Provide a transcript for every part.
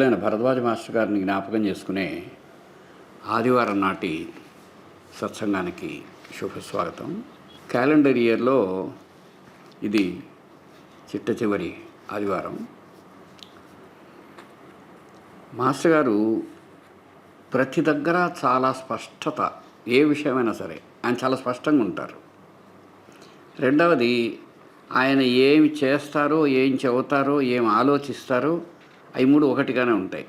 పూజ్యులైన Bharadwaj master గారిని జ్ఞాపకం చేసుకునే ఆదివారం నాటి సత్సంగానికి శుభస్వాగతం. క్యాలెండర్ ఇయర్లో ఇది చిట్ట చివరి ఆదివారం. మాస్టర్ గారు ప్రతి దగ్గర చాలా స్పష్టత ఏ విషయమైనా సరే ఆయన చాలా స్పష్టంగా ఉంటారు. రెండవది ఆయన ఏమి చేస్తారో ఏం చెబుతారో ఏం ఆలోచిస్తారో అవి మూడు ఒకటిగానే ఉంటాయి.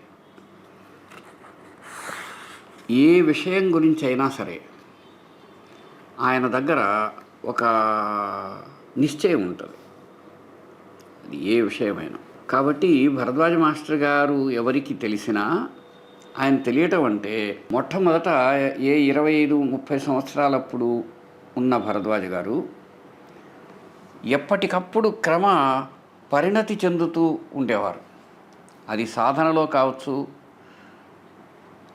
ఏ విషయం గురించి అయినా సరే ఆయన దగ్గర ఒక నిశ్చయం ఉంటుంది. అది ఏ విషయమైనా. కాబట్టి భరద్వాజ మాస్టర్ గారు ఎవరికి తెలిసినా ఆయన తెలియటం అంటే మొట్టమొదట ఏ ఇరవై ఐదు ముప్పై సంవత్సరాలప్పుడు ఉన్న భరద్వాజ గారు ఎప్పటికప్పుడు క్రమ పరిణతి చెందుతూ ఉండేవారు. అది సాధనలో కావచ్చు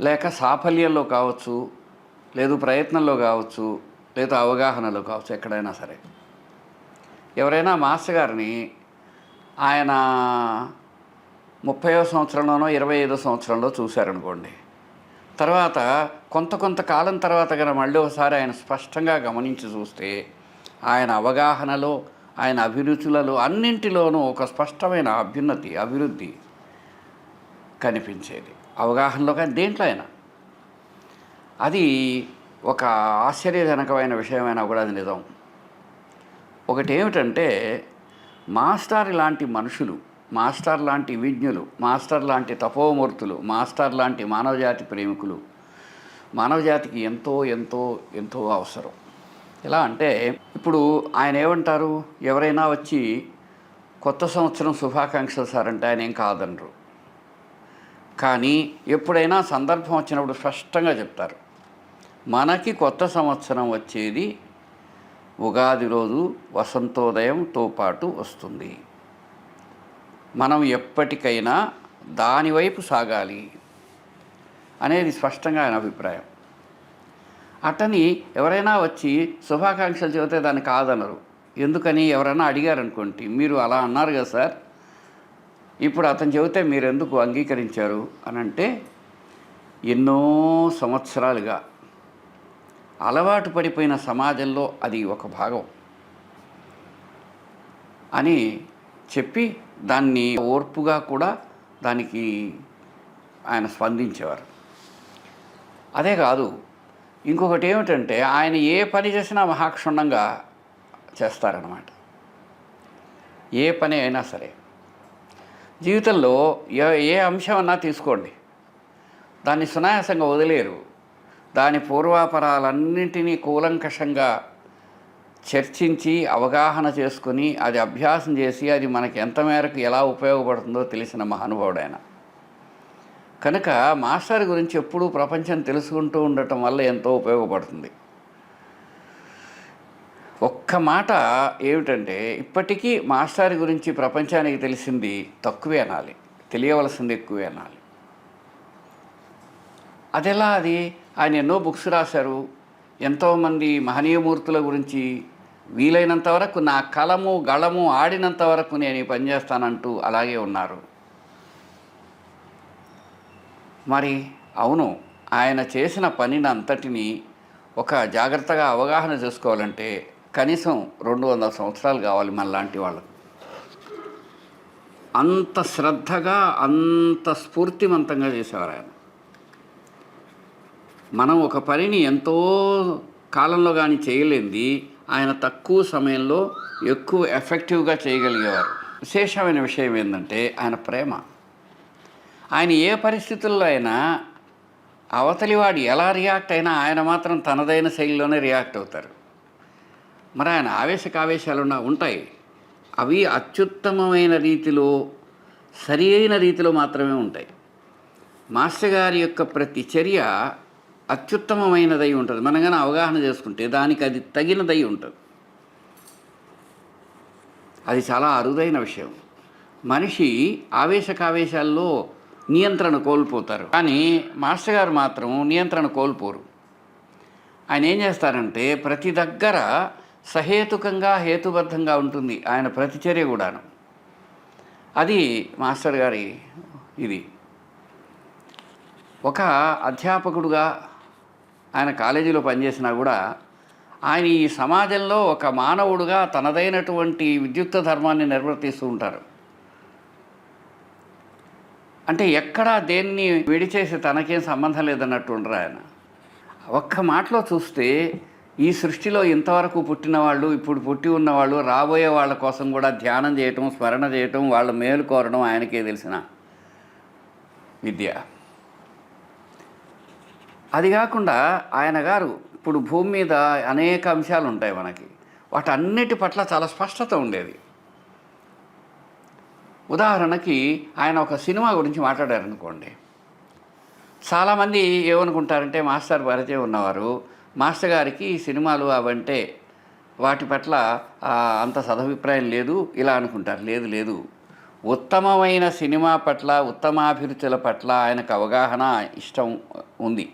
లేక సాఫల్యంలో కావచ్చు లేదు ప్రయత్నంలో కావచ్చు లేదా అవగాహనలో కావచ్చు ఎక్కడైనా సరే. ఎవరైనా మాస్టర్ గారిని ఆయన ముప్పయో సంవత్సరంలోనో ఇరవై ఐదో సంవత్సరంలో చూశారనుకోండి. తర్వాత కొంత కొంత కాలం తర్వాత కనుక మళ్ళీ ఒకసారి ఆయన స్పష్టంగా గమనించి చూస్తే ఆయన అవగాహనలో ఆయన అభిరుచులలో అన్నింటిలోనూ ఒక స్పష్టమైన అభ్యున్నతి అభివృద్ధి కనిపించేది. అవగాహనలో కానీ దేంట్లో అయినా. అది ఒక ఆశ్చర్యజనకమైన విషయమైనా కూడా అది నిజం. ఒకటి ఏమిటంటే మాస్టర్ లాంటి మనుషులు మాస్టర్ లాంటి విజ్ఞులు మాస్టర్ లాంటి తపోమూర్తులు మాస్టర్ లాంటి మానవజాతి ప్రేమికులు మానవజాతికి ఎంతో ఎంతో ఎంతో అవసరం. ఎలా అంటే ఇప్పుడు ఆయన ఏమంటారు? ఎవరైనా వచ్చి కొత్త సంవత్సరం శుభాకాంక్షలు సారంటే ఆయన ఏం కాదనరు. కానీ ఎప్పుడైనా సందర్భం వచ్చినప్పుడు స్పష్టంగా చెప్తారు. మనకి కొత్త సంవత్సరం వచ్చేది ఉగాది రోజు వసంతోదయంతో పాటు వస్తుంది. మనం ఎప్పటికైనా దానివైపు సాగాలి అనేది స్పష్టంగా ఆయన అభిప్రాయం. అటని ఎవరైనా వచ్చి శుభాకాంక్షలు చెబితే దాన్ని కాదనరు. ఎందుకని ఎవరైనా అడిగారనుకోండి మీరు అలా అన్నారు కదా సార్ ఇప్పుడు అతను చెబితే మీరు ఎందుకు అంగీకరించారు అని అంటే ఎన్నో సంవత్సరాలుగా అలవాటు పడిపోయిన సమాజంలో అది ఒక భాగం అని చెప్పి దాన్ని ఓర్పుగా కూడా దానికి ఆయన స్పందించేవారు. అదే కాదు ఇంకొకటి ఏమిటంటే ఆయన ఏ పని చేసినా మహాక్షుణ్ణంగా చేస్తారనమాట ఏ పని అయినా సరే. జీవితంలో ఏ ఏ అంశం అన్నా తీసుకోండి. దాన్ని సునాయాసంగా వదిలేరు. దాని పూర్వాపరాలన్నింటినీ కూలంకషంగా చర్చించి అవగాహన చేసుకుని అది అభ్యాసం చేసి అది మనకి ఎంత మేరకు ఎలా ఉపయోగపడుతుందో తెలిసిన మహానుభావుడైన. కనుక మాస్టర్ గురించి ఎప్పుడూ ప్రపంచం తెలుసుకుంటూ ఉండటం వల్ల ఎంతో ఉపయోగపడుతుంది. ఒక్క మాట ఏమిటంటే ఇప్పటికీ మాస్టర్ గురించి ప్రపంచానికి తెలిసింది తక్కువే అనాలి. తెలియవలసింది ఎక్కువే అనాలి. అదెలా అది? ఆయన ఎన్నో బుక్స్ రాశారు. ఎంతోమంది మహనీయమూర్తుల గురించి వీలైనంత వరకు నా కలము గళము ఆడినంత వరకు నేను ఈ పని చేస్తానంటూ అలాగే ఉన్నారు. మరి అవును ఆయన చేసిన పనిని అంతటిని ఒక జాగ్రత్తగా అవగాహన చేసుకోవాలంటే కనీసం రెండు వందల సంవత్సరాలు కావాలి మనలాంటి వాళ్ళకు. అంత శ్రద్ధగా అంత స్ఫూర్తివంతంగా చేసేవారు ఆయన. మనం ఒక పనిని ఎంతో కాలంలో కానీ చేయలేంది ఆయన తక్కువ సమయంలో ఎక్కువ ఎఫెక్టివ్గా చేయగలిగేవారు. విశేషమైన విషయం ఏంటంటే ఆయన ప్రేమ. ఆయన ఏ పరిస్థితుల్లో అయినా అవతలివాడు ఎలా రియాక్ట్ అయినా ఆయన మాత్రం తనదైన శైలిలోనే రియాక్ట్ అవుతారు. మరి ఆయన ఆవేశకావేశాలు ఉన్న ఉంటాయి. అవి అత్యుత్తమమైన రీతిలో సరి అయిన రీతిలో మాత్రమే ఉంటాయి. మాస్టర్ గారి యొక్క ప్రతి చర్య అత్యుత్తమమైనదై ఉంటుంది. మనం కానీ అవగాహన చేసుకుంటే దానికి అది తగినదై ఉంటుంది. అది చాలా అరుదైన విషయం. మనిషి ఆవేశకావేశాల్లో నియంత్రణ కోల్పోతారు. కానీ మాస్టర్ గారు మాత్రం నియంత్రణ కోల్పోరు. ఆయన ఏం చేస్తారంటే ప్రతి దగ్గర సహేతుకంగా హేతుబద్ధంగా ఉంటుంది ఆయన ప్రతిచర్య కూడాను. అది మాస్టర్ గారి ఇది. ఒక అధ్యాపకుడుగా ఆయన కాలేజీలో పనిచేసినా కూడా ఆయన ఈ సమాజంలో ఒక మానవుడుగా తనదైనటువంటి విద్యుక్త ధర్మాన్ని నిర్వర్తిస్తూ ఉంటారు. అంటే ఎక్కడా దేన్ని విడిచేసి తనకేం సంబంధం లేదన్నట్టు ఉండరు ఆయన. ఒక్క మాటలో చూస్తే ఈ సృష్టిలో ఇంతవరకు పుట్టిన వాళ్ళు ఇప్పుడు పుట్టి ఉన్నవాళ్ళు రాబోయే వాళ్ళ కోసం కూడా ధ్యానం చేయటం స్మరణ చేయటం వాళ్ళ మేలు కోరడం ఆయనకే తెలిసిన విద్య. అది కాకుండా ఆయన గారు ఇప్పుడు భూమి మీద అనేక అంశాలు ఉంటాయి మనకి. వాటన్నిటి పట్ల చాలా స్పష్టత ఉండేది. ఉదాహరణకి ఆయన ఒక సినిమా గురించి మాట్లాడారనుకోండి. చాలామంది ఏమనుకుంటారంటే మాస్టర్ పరిచయం ఉన్నవారు మాస్టర్ గారికి సినిమాలు అవంటే వాటి పట్ల అంత సదభిప్రాయం లేదు ఇలా అనుకుంటారు. లేదు లేదు. ఉత్తమమైన సినిమా పట్ల ఉత్తమాభిరుచుల పట్ల ఆయనకు అవగాహన ఇష్టం ఉంది.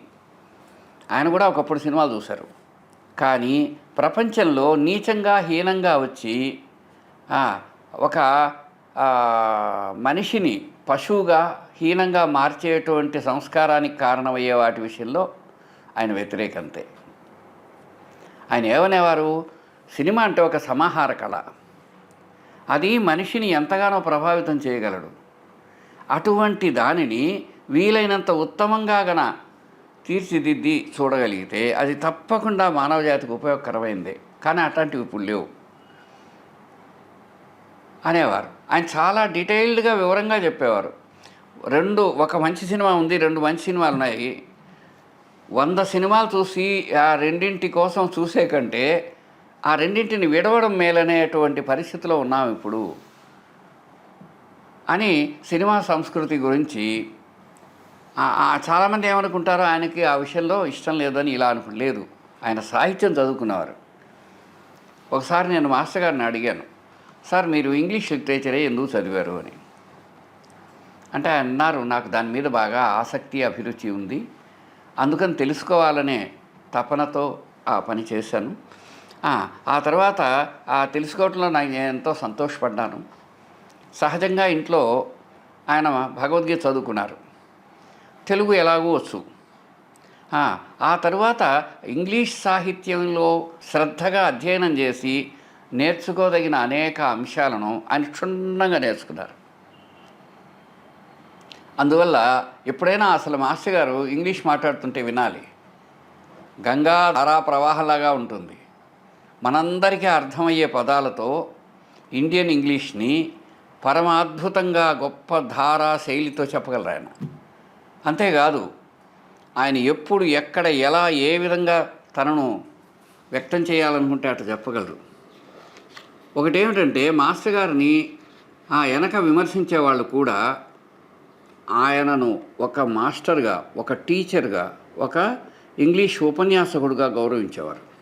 ఆయన కూడా ఒకప్పుడు సినిమాలు చూశారు. కానీ ప్రపంచంలో నీచంగా హీనంగా వచ్చి ఒక మనిషిని పశువుగా హీనంగా మార్చేటువంటి సంస్కారానికి కారణమయ్యే వాటి విషయంలో ఆయన వ్యతిరేకంతే. ఆయన ఏమనేవారు? సినిమా అంటే ఒక సమాహార కళ. అది మనిషిని ఎంతగానో ప్రభావితం చేయగలడు. అటువంటి దానిని వీలైనంత ఉత్తమంగా గన తీర్చిదిద్ది చూడగలిగితే అది తప్పకుండా మానవ జాతికి కానీ అట్లాంటివి ఇప్పుడు లేవు. అనేవారు. ఆయన చాలా డీటెయిల్డ్గా వివరంగా చెప్పేవారు. రెండు ఒక మంచి సినిమా ఉంది రెండు మంచి సినిమాలు ఉన్నాయి వంద సినిమాలు చూసి ఆ రెండింటి కోసం చూసే కంటే ఆ రెండింటిని విడవడం మేలనేటువంటి పరిస్థితిలో ఉన్నాం ఇప్పుడు. అని సినిమా సంస్కృతి గురించి చాలామంది ఏమనుకుంటారో ఆయనకి ఆ విషయంలో ఇష్టం లేదని ఇలా అనుకుని లేదు. ఆయన సాహిత్యం చదువుకున్నవారు. ఒకసారి నేను మాస్టర్ గారిని అడిగాను సార్ మీరు ఇంగ్లీష్ లిటరేచరే ఎందుకు చదివారు? అని. అంటే అన్నారు నాకు దాని మీద బాగా ఆసక్తి అభిరుచి ఉంది. అందుకని తెలుసుకోవాలనే తపనతో ఆ పని చేశాను. ఆ, తర్వాత ఆ తెలుసుకోవటంలో నాకు నేను ఎంతో సంతోషపడ్డాను. సహజంగా ఇంట్లో ఆయన భగవద్గీత చదువుకున్నారు. తెలుగు ఎలాగూ వచ్చు. ఆ, ఆ తర్వాత ఇంగ్లీష్ సాహిత్యంలో శ్రద్ధగా అధ్యయనం చేసి నేర్చుకోదగిన అనేక అంశాలను ఆయన క్షుణ్ణంగా నేర్చుకున్నారు. అందువల్ల ఎప్పుడైనా అసలు మాస్టర్ గారు ఇంగ్లీష్ మాట్లాడుతుంటే వినాలి. గంగా ధారా ప్రవాహంలాగా ఉంటుంది. మనందరికీ అర్థమయ్యే పదాలతో ఇండియన్ ఇంగ్లీష్ని పరమాద్భుతంగా గొప్ప ధారా శైలితో చెప్పగలరు ఆయన. అంతేకాదు ఆయన ఎప్పుడు ఎక్కడ ఎలా ఏ విధంగా తనను వ్యక్తం చేయాలనుకుంటే అటు చెప్పగలరు. ఒకటేమిటంటే మాస్టర్ గారిని ఆ వెనక విమర్శించే వాళ్ళు కూడా ఆయనను ఒక మాస్టర్గా ఒక టీచర్గా ఒక ఇంగ్లీష్ ఉపన్యాసకుడుగా గౌరవించేవారు.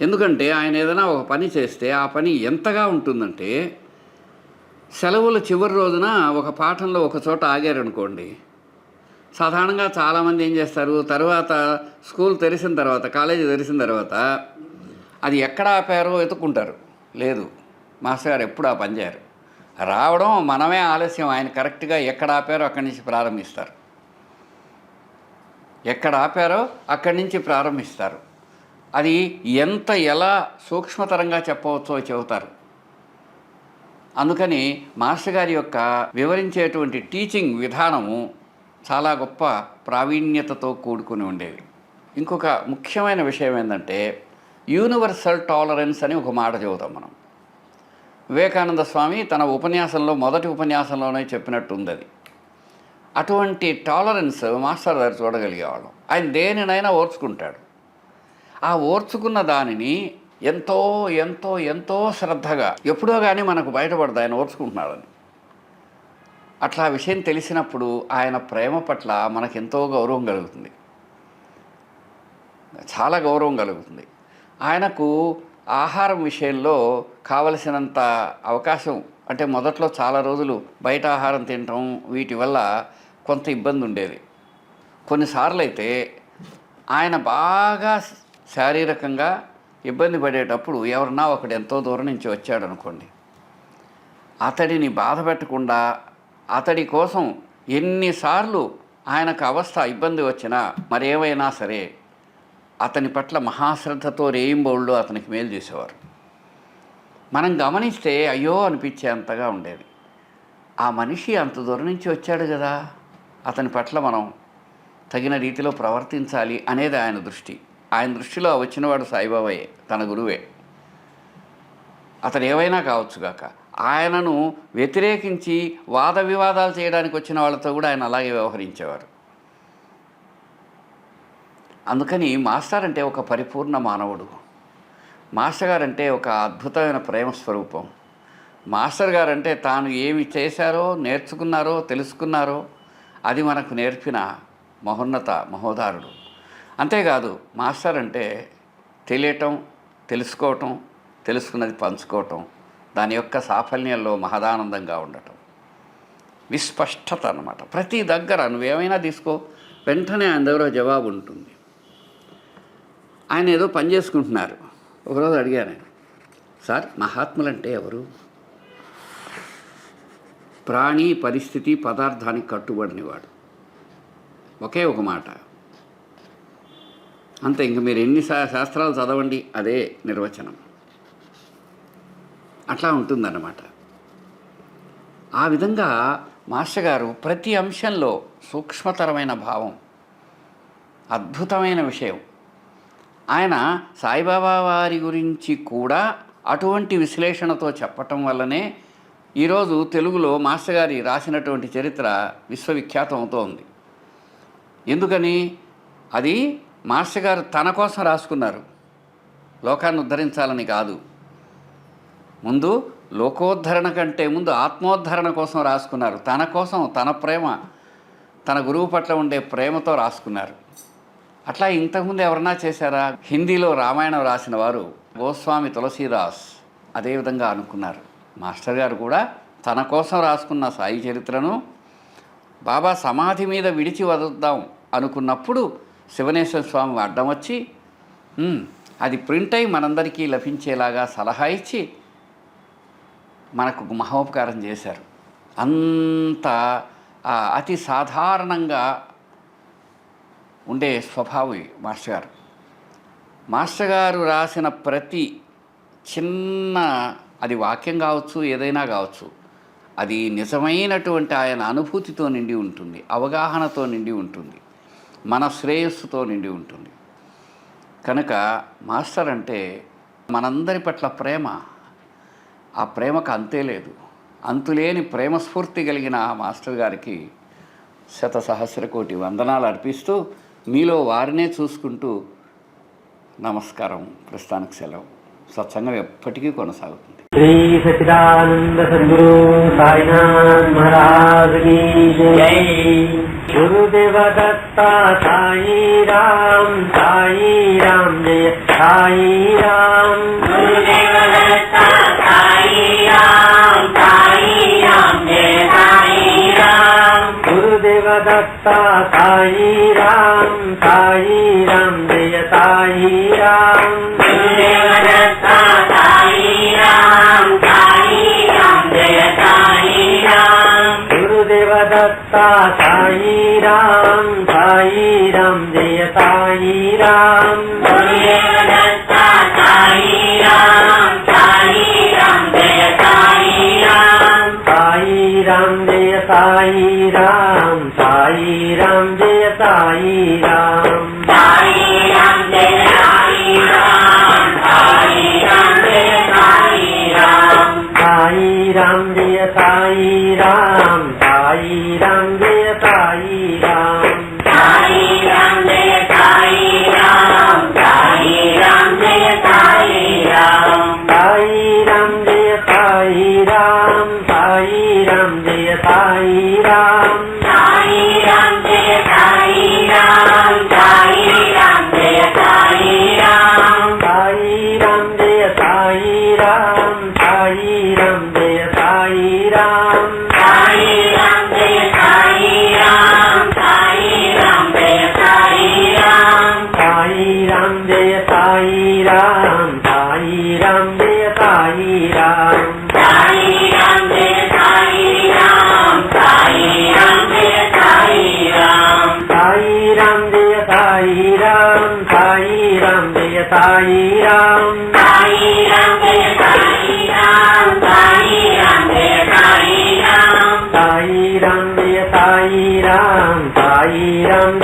ఎందుకంటే ఆయన ఏదైనా ఒక పని చేస్తే ఆ పని ఎంతగా ఉంటుందంటే సెలవుల చివరి రోజున ఒక పాఠంలో ఒక చోట ఆగారనుకోండి. సాధారణంగా చాలామంది ఏం చేస్తారు? తర్వాత స్కూల్ తెరిసిన తర్వాత కాలేజీ తెరిసిన తర్వాత అది ఎక్కడ ఆపారో వెతుక్కుంటారు. లేదు మాస్టర్ గారు ఎప్పుడు ఆ పని చేయరు. రావడం మనమే ఆలస్యం. ఆయన కరెక్ట్గా ఎక్కడ ఆపారో అక్కడి నుంచి ప్రారంభిస్తారు. ఎక్కడ ఆపారో అక్కడి నుంచి ప్రారంభిస్తారు. అది ఎంత ఎలా సూక్ష్మతరంగా చెప్పవచ్చో చెబుతారు. అందుకని మాస్టర్ గారి యొక్క వివరించేటువంటి టీచింగ్ విధానము చాలా గొప్ప ప్రావీణ్యతతో కూడుకుని ఉండేది ఇంకొక ముఖ్యమైన విషయం ఏంటంటే యూనివర్సల్ టాలరెన్స్ అని ఒక మాట చెబుతాం మనం. వివేకానంద స్వామి తన ఉపన్యాసంలో మొదటి ఉపన్యాసంలోనే చెప్పినట్టుంది అది అటువంటి టాలరెన్స్ మాస్టర్ గారు చూడగలిగేవాళ్ళం. ఆయన దేనినైనా ఓర్చుకుంటాడు. ఆ ఓర్చుకున్న దానిని ఎంతో ఎంతో ఎంతో శ్రద్ధగా ఎప్పుడో కానీ మనకు బయటపడదు ఆయన ఓర్చుకుంటున్నాడని. అట్లా విషయం తెలిసినప్పుడు ఆయన ప్రేమ పట్ల మనకు ఎంతో గౌరవం కలుగుతుంది. చాలా గౌరవం కలుగుతుంది. ఆయనకు ఆహారం విషయంలో కావలసినంత అవకాశం అంటే మొదట్లో చాలా రోజులు బయట ఆహారం తినటం వీటి వల్ల కొంత ఇబ్బంది ఉండేది. కొన్నిసార్లు అయితే ఆయన బాగా శారీరకంగా ఇబ్బంది పడేటప్పుడు ఎవరన్నా ఒకడు ఎంతో దూరం నుంచి వచ్చాడు అనుకోండి అతడిని బాధ పెట్టకుండా అతడి కోసం ఎన్నిసార్లు ఆయనకు అవస్థ ఇబ్బంది వచ్చినా మరేమైనా సరే అతని పట్ల మహాశ్రద్ధతో రేయింబౌళ్ళు అతనికి మేలు చేసేవారు. మనం గమనిస్తే అయ్యో అనిపించేంతగా ఉండేది. ఆ మనిషి అంత దూరం నుంచి వచ్చాడు కదా అతని పట్ల మనం తగిన రీతిలో ప్రవర్తించాలి అనేది ఆయన దృష్టి. ఆయన దృష్టిలో వచ్చినవాడు సాయిబాబాయే తన గురువే. అతను ఏవైనా కావచ్చుగాక ఆయనను వ్యతిరేకించి వాద వివాదాలు చేయడానికి వచ్చిన వాళ్ళతో కూడా ఆయన అలాగే వ్యవహరించేవారు. అందుకని మాస్టర్ అంటే ఒక పరిపూర్ణ మానవుడు. మాస్టర్ గారంటే ఒక అద్భుతమైన ప్రేమ స్వరూపం మాస్టర్ గారంటే తాను ఏమి చేశారో నేర్చుకున్నారో తెలుసుకున్నారో అది మనకు నేర్పిన మహోన్నత మహోదారుడు. అంతేకాదు మాస్టర్ అంటే తెలియటం తెలుసుకోవటం తెలుసుకున్నది పంచుకోవటం దాని యొక్క సాఫల్యంలో మహదానందంగా ఉండటం. విస్పష్టత అన్నమాట. ప్రతి దగ్గర నువ్వేమైనా తీసుకో వెంటనే అందరూ జవాబు ఉంటుంది. ఆయన ఏదో పని చేసుకుంటున్నారు. ఒకరోజు అడిగాను ఆయన సార్ మహాత్ములంటే ఎవరు? ప్రాణి పరిస్థితి పదార్థానికి కట్టుబడినవాడు. ఒకే ఒక మాట. అంతే ఇంక మీరు ఎన్ని శా- శాస్త్రాలు చదవండి అదే నిర్వచనం. అట్లా ఉంటుందన్నమాట. ఆ విధంగా మాస్టర్ గారు ప్రతి అంశంలో సూక్ష్మతరమైన భావం అద్భుతమైన విషయం ఆయన సాయిబాబా వారి గురించి కూడా అటువంటి విశ్లేషణతో చెప్పటం వల్లనే ఈరోజు తెలుగులో మాస్టర్ గారి రాసినటువంటి చరిత్ర విశ్వవిఖ్యాతం అవుతోంది. ఎందుకని? అది మాస్టర్ గారు తన కోసం రాసుకున్నారు. లోకాన్ని ఉద్ధరించాలని కాదు. ముందు లోకోద్ధరణ కంటే ముందు ఆత్మోద్ధరణ కోసం రాసుకున్నారు. తన కోసం తన ప్రేమ తన గురువు పట్ల ఉండే ప్రేమతో రాసుకున్నారు. అట్లా ఇంతకుముందు ఎవరన్నా చేశారా? హిందీలో రామాయణం రాసిన వారు గోస్వామి తులసీదాస్ అదేవిధంగా అనుకున్నారు. మాస్టర్ గారు కూడా తన కోసం రాసుకున్న సాయి చరిత్రను బాబా సమాధి మీద విడిచి వదుద్దాం అనుకున్నప్పుడు శివనేశ్వర స్వామి అడ్డం వచ్చి అది ప్రింట్ అయి మనందరికీ లభించేలాగా సలహా ఇచ్చి మనకు మహోపకారం చేశారు. అంత అతి సాధారణంగా ఉండే స్వభావి మాస్టర్ గారు. మాస్టర్ గారు రాసిన ప్రతి చిన్న అది వాక్యం కావచ్చు ఏదైనా కావచ్చు అది నిజమైనటువంటి ఆయన అనుభూతితో నిండి ఉంటుంది అవగాహనతో నిండి ఉంటుంది మన శ్రేయస్సుతో నిండి ఉంటుంది. కనుక మాస్టర్ అంటే మనందరి పట్ల ప్రేమ. ఆ ప్రేమకు అంతే లేదు. అంతులేని ప్రేమస్ఫూర్తి కలిగిన ఆ మాస్టర్ గారికి శత సహస్ర కోటి వందనాలు అర్పిస్తూ మీలో వారినే చూసుకుంటూ నమస్కారం ప్రస్థానకు సెలవు. సత్సంగం ఎప్పటికీ కొనసాగుతుంది. శ్రీ సచిదానంద సద్గురు సాయినాథ్ మహారాజ్ కీ జై. దత్త సాయి రామ్ సాయి రామ్ జయ సాయి రామ్. గురుదేవ दत्ता साई राम साई राम जय साई राम Um. Shantairam